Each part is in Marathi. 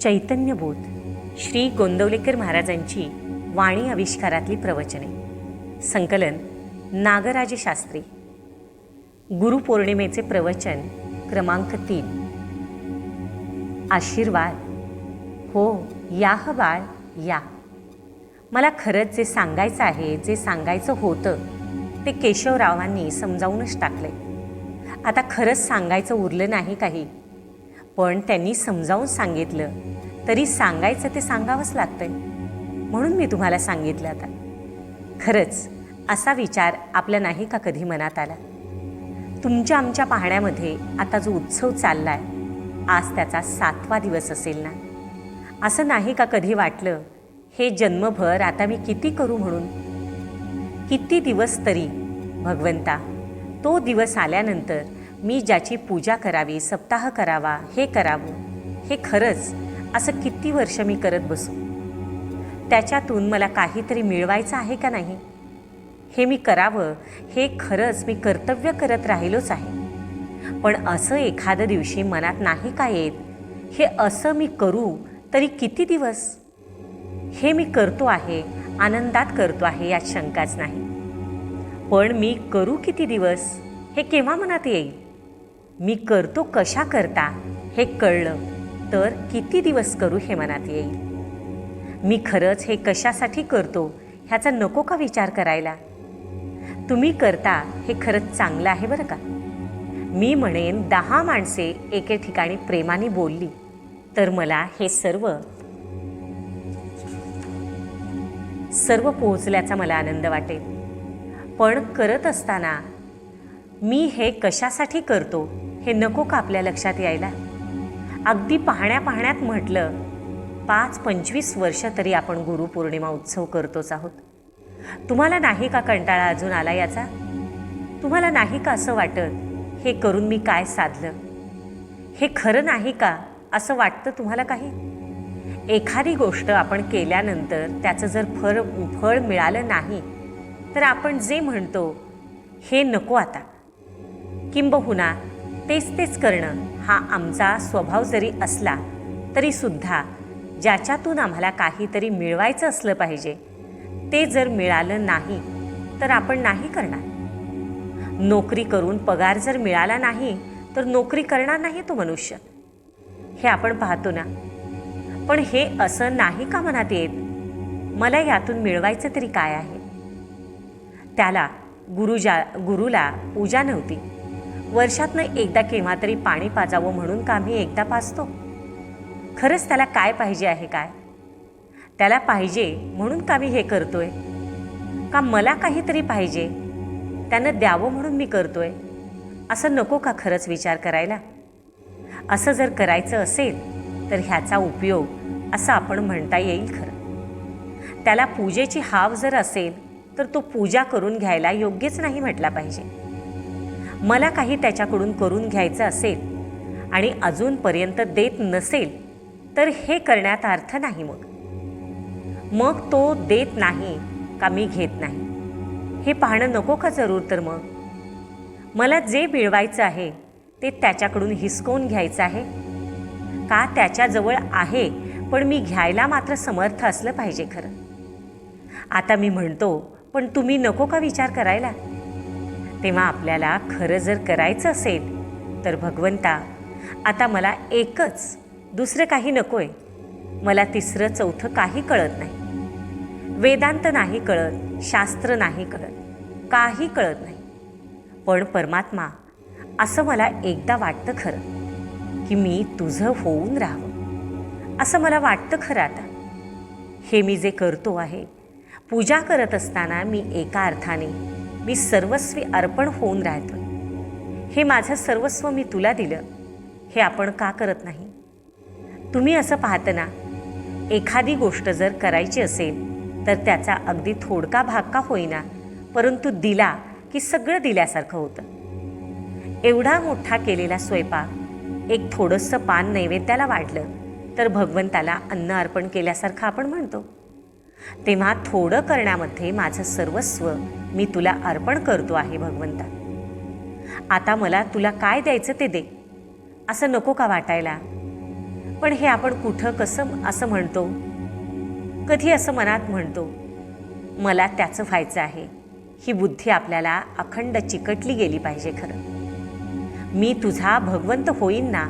चैतन्यबोध. श्री गोंदवलेकर महाराजांची वाणी आविष्कारातली प्रवचने. संकलन नागराज शास्त्री. गुरुपौर्णिमेचे प्रवचन क्रमांक तीन. आशीर्वाद. हो या ह बाळ या. मला खरंच जे सांगायचं आहे जे सांगायचं होतं ते केशवरावांनी समजावूनच टाकले आता खरंच सांगायचं उरलं नाही काही पण त्यांनी समजावून सांगितलं. तरी सांगायचं ते सांगावंच लागतंय. म्हणून मी तुम्हाला सांगितलं आता. खरंच असा विचार आपल्या नाही का कधी मनात आला? तुमच्या आमच्या पाहण्यामध्ये आता जो उत्सव चालला आहे आज त्याचा सातवा दिवस असेल ना? असं नाही का कधी वाटलं हे जन्मभर आता मी किती करू म्हणून? किती दिवस तरी भगवंता तो दिवस आल्यानंतर मी ज्याची पूजा करावी सप्ताह करावा हे करावं हे खरंच असं किती वर्ष मी करत बसू? त्याच्यातून मला काहीतरी मिळवायचं आहे का नाही? हे मी करावं हे खरंच मी कर्तव्य करत राहिलोच आहे. पण असं एखाद्या दिवशी मनात नाही का येत हे असं मी करू तरी किती दिवस? हे मी करतो आहे आनंदात करतो आहे यात शंकाच नाही. पण मी करू किती दिवस? हे केव्हा मनात येईल? मी करतो कशा करता हे कळलं तर किती दिवस करू हे मनात येईल. मी खरंच हे कशासाठी करतो ह्याचा नको का विचार करायला? तुम्ही करता हे खरंच चांगलं आहे बरं का? मी म्हणेन दहा माणसे एके ठिकाणी प्रेमाने बोलली तर मला हे सर्व सर्व पोहोचल्याचा मला आनंद वाटेल. पण करत असताना मी हे कशासाठी करतो हे नको का आपल्या लक्षात यायला? अगदी पाहण्या पाहण्यात म्हटलं पाच पंचवीस वर्ष तरी आपण गुरुपौर्णिमा उत्सव करतोच आहोत. तुम्हाला नाही का कंटाळा अजून आला याचा? तुम्हाला नाही का असं वाटत हे करून मी काय साधलं? हे खरं नाही का असं वाटतं तुम्हाला काही? एखादी गोष्ट आपण केल्यानंतर त्याचं जर फळ फळ मिळालं नाही तर आपण जे म्हणतो हे नको आता. किंबहुना तेच तेच करणं हा आमचा स्वभाव जरी असला तरीसुद्धा ज्याच्यातून आम्हाला काहीतरी मिळवायचं असलं पाहिजे ते जर मिळालं नाही तर आपण नाही करणार. नोकरी करून पगार जर मिळाला नाही तर नोकरी करणार नाही तो मनुष्य. हे आपण पाहतो ना. पण हे असं नाही का मनात येत? मला यातून मिळवायचं तरी काय आहे? त्याला गुरुजा गुरुला पूजा नव्हती. वर्षातनं एकदा केव्हा तरी पाणी पाजावं म्हणून का आम्ही एकदा पाजतो. खरंच त्याला काय पाहिजे आहे काय? त्याला पाहिजे म्हणून का मी हे करतोय. का मला काहीतरी पाहिजे? त्यानं द्यावं म्हणून मी करतोय. असं नको का खरंच विचार करायला? असं जर करायचं असेल तर ह्याचा उपयोग असं आपण म्हणता येईल खरं. त्याला पूजेची हाव जर असेल तर तो पूजा करून घ्यायला योग्यच नाही म्हटला पाहिजे. मला काही त्याच्याकडून करून घ्यायचं असेल आणि अजूनपर्यंत देत नसेल तर हे करण्यात अर्थ नाही मग. मग तो देत नाही का मी घेत नाही? हे पाहणं नको का जरूर तर मग? मला जे मिळवायचं आहे ते त्याच्याकडून हिसकवून घ्यायचं आहे? का त्याच्याजवळ आहे पण मी घ्यायला मात्र समर्थ असलं पाहिजे खरं. आता मी म्हणतो पण तुम्ही नको का विचार करायला? तेव्हा आपल्याला खरं जर करायचं असेल तर भगवंता आता मला एकच दुसरं काही नकोय. मला तिसरं चौथं काही कळत नाही. वेदांत नाही कळत शास्त्र नाही कळत काही कळत नाही. पण परमात्मा असं मला एकदा वाटतं खरं की मी तुझं होऊन राहावं. असं मला वाटतं खरं आता. हे मी जे करतो आहे पूजा करत असताना मी एका अर्थाने मी सर्वस्वी अर्पण होऊन राहतोय. हे माझं सर्वस्व मी तुला दिलं हे आपण का करत नाही? तुम्ही असं पाहतं ना एखादी गोष्ट जर करायची असेल तर त्याचा अगदी थोडका भाग का होईना परंतु दिला की सगळं दिल्यासारखं होतं. एवढा मोठा केलेला स्वयंपाक एक थोडंसं पान नैवेद्याला वाढलं तर भगवंताला अन्न अर्पण केल्यासारखं आपण म्हणतो. तेव्हा थोडं करण्यामध्ये माझं सर्वस्व मी तुला अर्पण करतो आहे भगवंता. आता मला तुला काय द्यायचं ते दे. असं नको का वाटायला? पण हे आपण कुठं कसं असं म्हणतो? कधी असं मनात म्हणतो? मला त्याचं व्हायचं आहे. ही बुद्धी आपल्याला अखंड चिकटली गेली पाहिजे खरं. मी तुझा भगवंत होईन ना?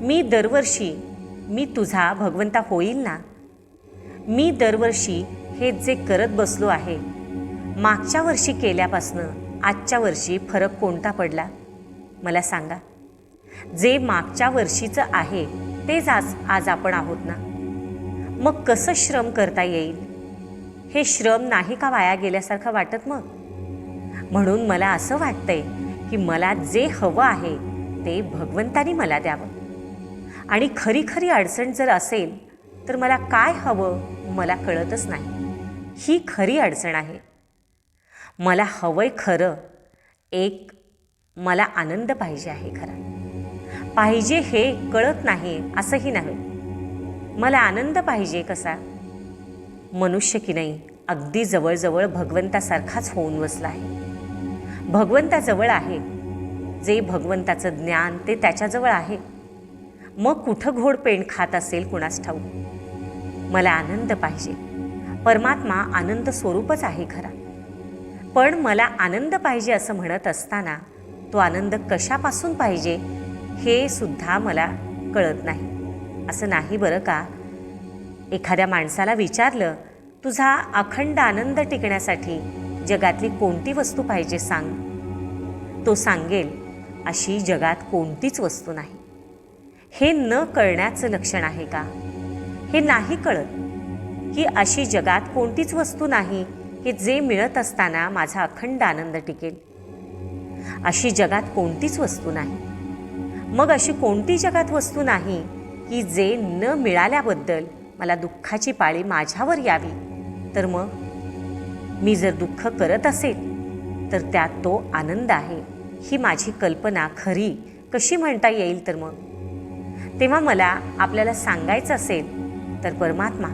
मी दरवर्षी मी तुझा भगवंता होईल ना? मी दरवर्षी हे जे करत बसलो आहे मागच्या वर्षी केल्यापासनं आजच्या वर्षी फरक कोणता पडला? मला सांगा. जे मागच्या वर्षीचं आहे तेच आज आज आपण आहोत ना? मग कसं श्रम करता येईल? हे श्रम नाही का वाया गेल्यासारखं वाटत मग? म्हणून मला असं वाटतंय की मला जे हवं आहे ते भगवंतानी मला द्यावं. आणि खरी खरी अडचण जर असेल तर मला काय हवं मला कळतच नाही. ही खरी अडचण आहे. मला हवंय खरं. एक मला आनंद पाहिजे आहे खरा. पाहिजे हे कळत नाही असंही नाही. मला आनंद पाहिजे कसा? मनुष्य की नाही अगदी जवळजवळ भगवंतासारखाच होऊन बसला आहे. भगवंताजवळ आहे. जे भगवंताचं ज्ञान ते त्याच्याजवळ आहे. मग कुठं घोडपेंड खात असेल कुणास ठाऊक? मला आनंद पाहिजे. परमात्मा आनंद स्वरूपच आहे खरा. पण मला आनंद पाहिजे असं म्हणत असताना तो आनंद कशापासून पाहिजे हे सुद्धा मला कळत नाही. असं नाही बरं का? एखाद्या माणसाला विचारलं तुझा अखंड आनंद टिकण्यासाठी जगातली कोणती वस्तू पाहिजे सांग. तो सांगेल अशी जगात कोणतीच वस्तू नाही. हे न कळण्याचं लक्षण आहे का? हे नाही कळत की अशी जगात कोणतीच वस्तू नाही की जे मिळत असताना माझा अखंड आनंद टिकेल. अशी जगात कोणतीच वस्तू नाही. मग अशी कोणती जगात वस्तू नाही की जे न मिळाल्याबद्दल मला दुःखाची पाळी माझ्यावर यावी? तर मग? मी जर दुःख करत असेल तर त्यात तो आनंद आहे ही माझी कल्पना खरी. कशी म्हणता येईल तर मग? तेव्हा मला आपल्याला सांगायचं असेल तर परमात्मा.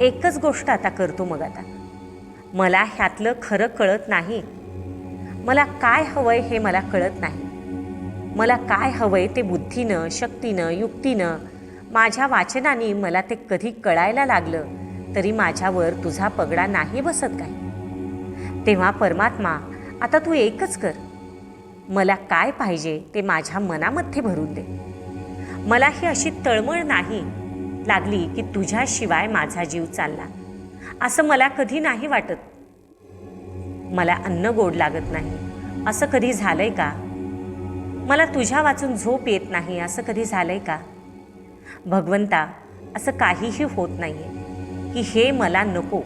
एकच गोष्ट आता करतो मग आता. मला ह्यातलं खरं कळत नाही. मला काय हवंय हे मला कळत नाही. मला काय हवंय ते बुद्धीनं शक्तीनं युक्तीनं माझ्या वाचनाने मला ते कधी कळायला लागलं तरी माझ्यावर तुझा पगडा नाही बसत काय. तेव्हा परमात्मा आता तू एकच कर. मला काय पाहिजे ते माझ्या मनामध्ये भरून दे. मला ही अशी तळमळ नाही. लागली की तुझ्याशिवाय माझा जीव चालला. असं मला कधी नाही वाटत. मला अन्न गोड लागत नाही. असं कधी झालंय का? मला तुझ्या वाचून झोप येत नाही. असं कधी झालंय का? भगवंता असं काहीही होत नाहीये. की हे मला नको.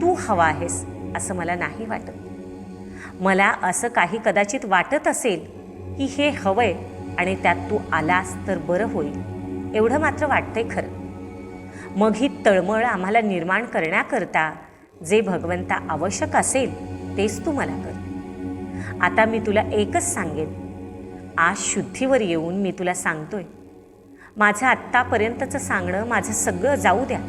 तू हवा आहेस असं मला नाही वाटत. मला असं काही कदाचित वाटत असेल की हे हवंय आणि त्यात तू आलास तर बरं होईल. एवढं मात्र वाटतंय खरं. मग ही तळमळ आम्हाला निर्माण करण्याकरता जे भगवंता आवश्यक असेल तेच तू मला कर. आता मी तुला एकच सांगेन. आज शुद्धीवर येऊन मी तुला सांगतोय. माझं आत्तापर्यंतचं सांगणं माझं सगळं जाऊ द्या.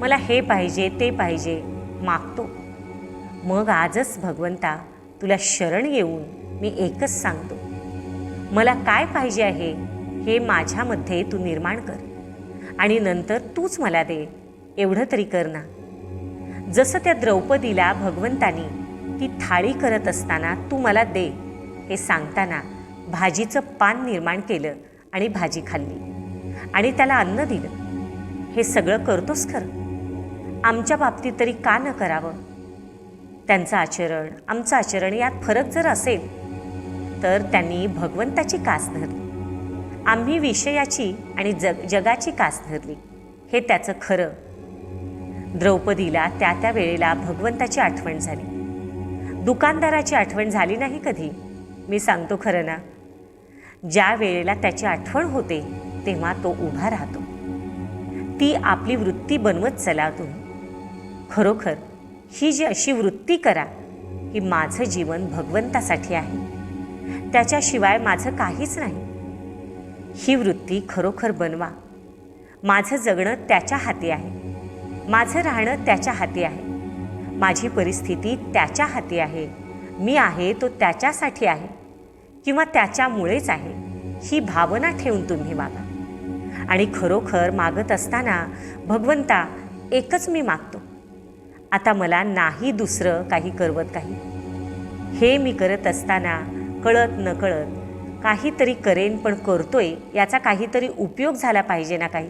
मला हे पाहिजे ते पाहिजे मागतो. मग आजच भगवंता तुला शरण येऊन मी एकच सांगतो. मला काय पाहिजे आहे हे माझ्यामध्ये तू निर्माण कर. आणि नंतर तूच मला दे. एवढं तरी कर ना. जसं त्या द्रौपदीला भगवंतानी ती थाळी करत असताना तू मला दे हे सांगताना भाजीचं पान निर्माण केलं आणि भाजी खाल्ली. आणि त्याला अन्न दिलं. हे सगळं करतोस खरं. आमच्या बाबतीत तरी का न करावं? त्यांचं आचरण आमचं आचरण यात फरक जर असेल तर त्यांनी भगवंताची कास धरली. आम्ही विषयाची आणि जग जगाची कास धरली. हे त्याचं खरं. द्रौपदीला त्या त्या वेळेला भगवंताची आठवण झाली. दुकानदाराची आठवण झाली नाही कधी? मी सांगतो खरं ना. ज्या वेळेला त्याची आठवण होते तेव्हा तो उभा राहतो. ती आपली वृत्ती बनवत चला तुम्ही. खरोखर ही जी अशी वृत्ती करा की माझं जीवन भगवंतासाठी आहे. त्याच्याशिवाय माझं काहीच नाही. ही वृत्ती खरोखर बनवा. माझं जगणं त्याच्या हाती आहे. माझं राहणं त्याच्या हाती आहे. माझी परिस्थिती त्याच्या हाती आहे. मी आहे तो त्याच्यासाठी आहे. किंवा त्याच्यामुळेच आहे. ही भावना ठेवून तुम्ही मागा आणि खरोखर मागत असताना भगवंता एकच मी मागतो. आता मला नाही दुसरं काही करवत काही. हे मी करत असताना कळत न कळत काहीतरी करेन पण करतोय याचा काहीतरी उपयोग झाला पाहिजे ना काही?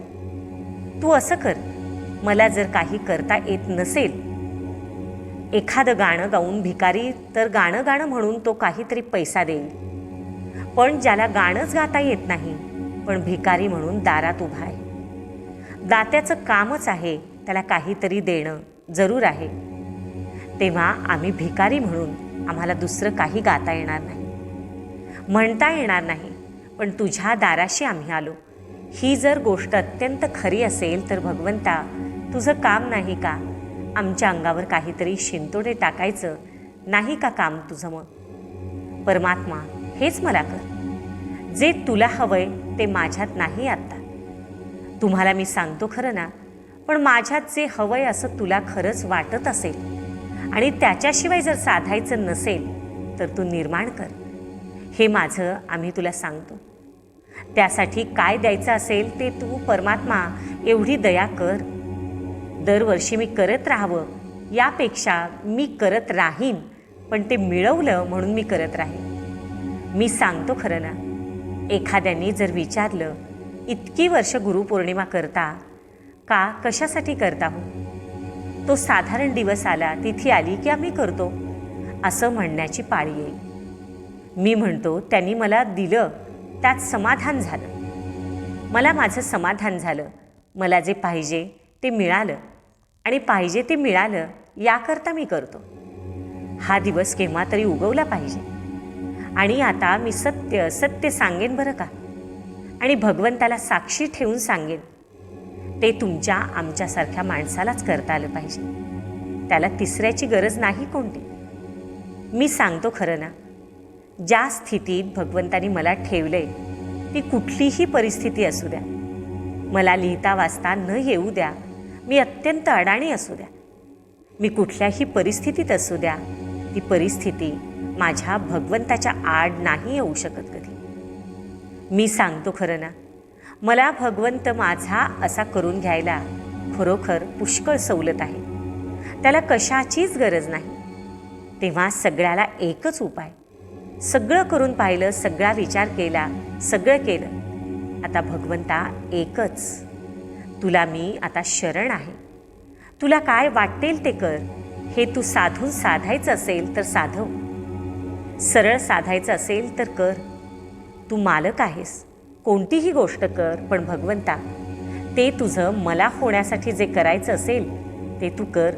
तू असं कर. मला जर काही करता येत नसेल. एखादं गाणं गाऊन भिकारी तर गाणं गाणं म्हणून तो काहीतरी पैसा देईल पण ज्याला गाणंच गाता येत नाही पण भिकारी म्हणून दारात उभा आहे. दात्याचं कामच आहे त्याला काहीतरी देणं जरूर आहे. तेव्हा आम्ही भिकारी म्हणून आम्हाला दुसरं काही गाता येणार नाही. म्हणता येणार नाही. पण तुझ्या दाराशी आम्ही आलो. ही जर गोष्ट अत्यंत खरी असेल तर भगवंता तुझं काम नाही का? आमच्या अंगावर काहीतरी शिंतोडे टाकायचं. नाही का काम तुझं मग? परमात्मा हेच मला कर. जे तुला हवंय ते माझ्यात नाही आत्ता तुम्हाला मी सांगतो खरं ना पण माझ्यात जे हवंय असं तुला खरंच वाटत असेल आणि त्याच्याशिवाय जर साधायचं नसेल तर तू निर्माण कर. हे माझं आम्ही तुला सांगतो. त्यासाठी काय द्यायचं असेल ते तू परमात्मा एवढी दया कर. दरवर्षी मी करत राहावं यापेक्षा मी करत राहीन पण ते मिळवलं म्हणून मी करत राहीन. मी सांगतो खरं ना एखाद्याने जर विचारलं इतकी वर्ष गुरुपौर्णिमा करता का कशासाठी करता हो? तो साधारण दिवस आला तिथी आली की आम्ही करतो असं म्हणण्याची पाळी येईल. मी म्हणतो त्यांनी मला दिलं त्यात समाधान झालं. मला माझं समाधान झालं. मला जे पाहिजे ते मिळालं. आणि पाहिजे ते मिळालं याकरता मी करतो. हा दिवस केव्हा तरी उगवला पाहिजे. आणि आता मी सत्य सत्य सांगेन बरं का? आणि भगवंताला साक्षी ठेवून सांगेन. ते तुमच्या आमच्यासारख्या माणसालाच करता आलं पाहिजे. त्याला तिसऱ्याची गरज नाही कोणती. मी सांगतो खरं ना ज्या स्थितीत भगवंतानी मला ठेवलंय ती कुठलीही परिस्थिती असू द्या. मला लिहिता वाचता न येऊ द्या. मी अत्यंत अडाणी असू द्या. मी कुठल्याही परिस्थितीत असू द्या. ती परिस्थिती माझ्या भगवंताच्या आड नाही येऊ शकत कधी. मी सांगतो खरं ना मला भगवंत माझा असा करून घ्यायला खरोखर पुष्कळ सवलत आहे. त्याला कशाचीच गरज नाही. तेव्हा सगळ्याला एकच उपाय सगळं करून पाहिलं सगळा विचार केला सगळं केलं. आता भगवंता एकच. तुला मी आता शरण आहे. तुला काय वाटेल ते कर. हे तू साधून साधायचं असेल तर साधव. सरळ साधायचं असेल तर कर. तू मालक आहेस. कोणतीही गोष्ट कर पण भगवंता ते तुझं मला होण्यासाठी जे करायचं असेल ते तू कर.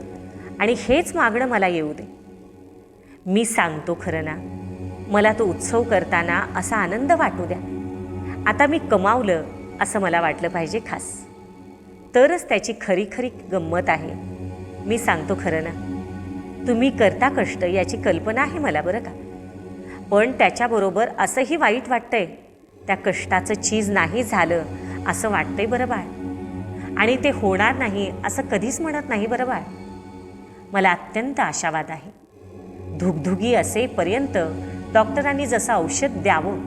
आणि हेच मागणं मला येऊ दे. मी सांगतो खरं ना मला तो उत्सव करताना असा आनंद वाटू द्या. आता मी कमावलं असं मला वाटलं पाहिजे खास. तरच त्याची खरी खरी गंमत आहे. मी सांगतो खरं ना. तुम्ही करता कष्ट याची कल्पना आहे मला बरं का? पण त्याच्याबरोबर असंही वाईट वाटतंय त्या कष्टाचं चीज नाही झालं असं वाटतंय बरं बाळ. आणि ते होणार नाही असं कधीच म्हणत नाही बरं बाळ. मला अत्यंत आशावाद आहे. धुगधुगी असेपर्यंत डॉक्टरांनी जसं औषध द्यावं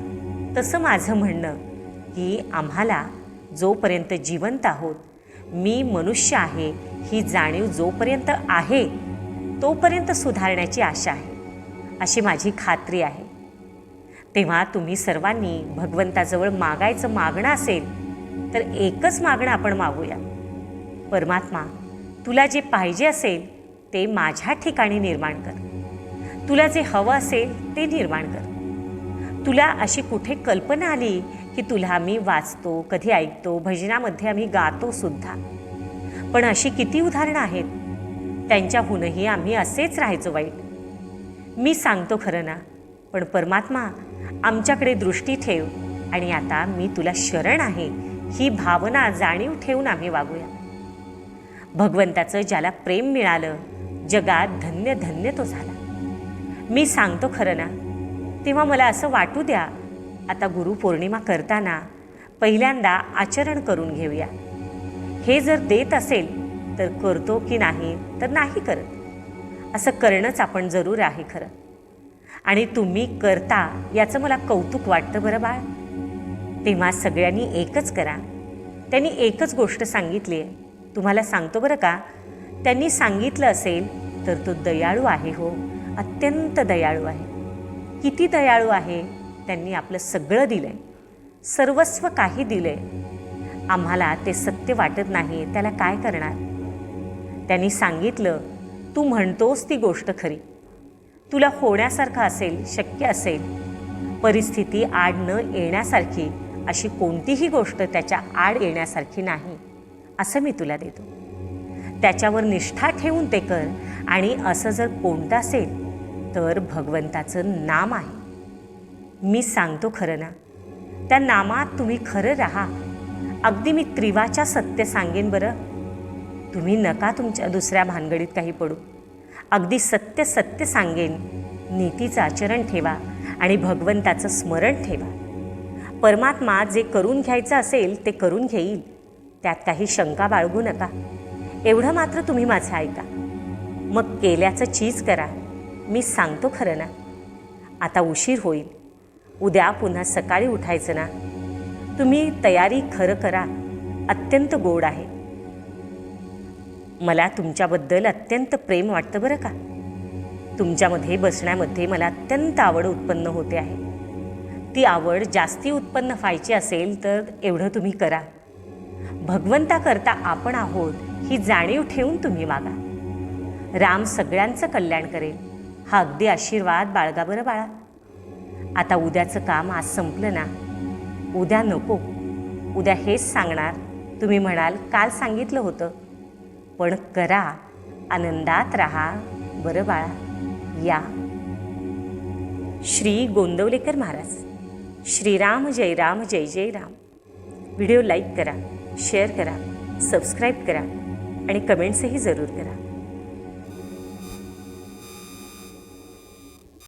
तसं माझं म्हणणं की आम्हाला जोपर्यंत जिवंत आहोत मी मनुष्य आहे ही जाणीव जोपर्यंत आहे तोपर्यंत सुधारण्याची आशा आहे अशी माझी खात्री आहे. तेव्हा तुम्ही सर्वांनी भगवंताजवळ मागायचं मागणं असेल तर एकच मागणं आपण मागूया. परमात्मा तुला जे पाहिजे असेल ते माझ्या ठिकाणी निर्माण कर. तुला जे हवं असेल ते निर्माण कर. तुला अशी कुठे कल्पना आली की तुला आम्ही वाचतो कधी ऐकतो भजनामध्ये आम्ही गातो सुद्धा. पण अशी किती उदाहरणं आहेत? त्यांच्याहूनही आम्ही असेच राहायचो वाईट. मी सांगतो खरं ना पण परमात्मा आमच्याकडे दृष्टी ठेव आणि आता मी तुला शरण आहे ही भावना जाणीव ठेवून आम्ही वागूया. भगवंताचं ज्याला प्रेम मिळालं जगात धन्य धन्य तो झाला. मी सांगतो खरं ना. तेव्हा मला असं वाटू द्या आता गुरुपौर्णिमा करताना पहिल्यांदा आचरण करून घेऊया. हे जर देत असेल तर करतो की नाही तर नाही करत. असं करणंच आपण जरूर आहे खरं. आणि तुम्ही करता याचं मला कौतुक वाटतं बरं बाळ. तेव्हा सगळ्यांनी एकच करा. त्यांनी एकच गोष्ट सांगितली आहे. तुम्हाला सांगतो बरं का? त्यांनी सांगितलं असेल तर तो दयाळू आहे हो. अत्यंत दयाळू आहे. किती दयाळू आहे त्यांनी आपलं सगळं दिलं आहे सर्वस्व काही दिलं आहे आम्हाला ते सत्य वाटत नाही त्याला काय करणार? त्यांनी सांगितलं तू म्हणतोस ती गोष्ट खरी. तुला होण्यासारखं असेल शक्य असेल. परिस्थिती आड न येण्यासारखी अशी कोणतीही गोष्ट त्याच्या आड येण्यासारखी नाही. असं मी तुला देतो. त्याच्यावर निष्ठा ठेवून ते कर. आणि असं जर कोणतं असेल तर भगवंताचं नाम आहे. मी सांगतो खरं ना त्या नामात तुम्ही खरं राहा. अगदी मी त्रिवाच्या सत्य सांगेन बरं. तुम्ही नका तुमच्या दुसऱ्या भानगडीत काही पडू. अगदी सत्य सत्य सांगेन. नीतीचं आचरण ठेवा आणि भगवंताचं स्मरण ठेवा. परमात्मा जे करून घ्यायचं असेल ते करून घेईल. त्यात काही शंका बाळगू नका. एवढं मात्र तुम्ही माझं ऐका. मग केल्याचं चीज करा. मी सांगतो खरं ना. आता उशीर होईल. उद्या पुन्हा सकाळी उठायचं ना. तुम्ही तयारी खरं करा. अत्यंत गोड आहे. मला तुमच्याबद्दल अत्यंत प्रेम वाटतं बरं का? तुमच्यामध्ये बसण्यामध्ये मला अत्यंत आवड उत्पन्न होते आहे. ती आवड जास्ती उत्पन्न व्हायची असेल तर एवढं तुम्ही करा. भगवंताकरता आपण आहोत. ही जाणीव ठेवून तुम्ही वागा. राम सगळ्यांचं कल्याण करेल. हा अगदी आशीर्वाद बाळगा बरं बाळा. आता उद्याचं काम आज संपलं ना? उद्या नको. उद्या हेच सांगणार. तुम्ही म्हणाल काल सांगितलं होतं. पण करा. आनंदात राहा. बरं बाळा. या. श्री गोंदवलेकर महाराज. श्रीराम जय राम जय जय राम. व्हिडिओ लाईक करा शेअर करा सबस्क्राईब करा. आणि कमेंट्सही जरूर करा.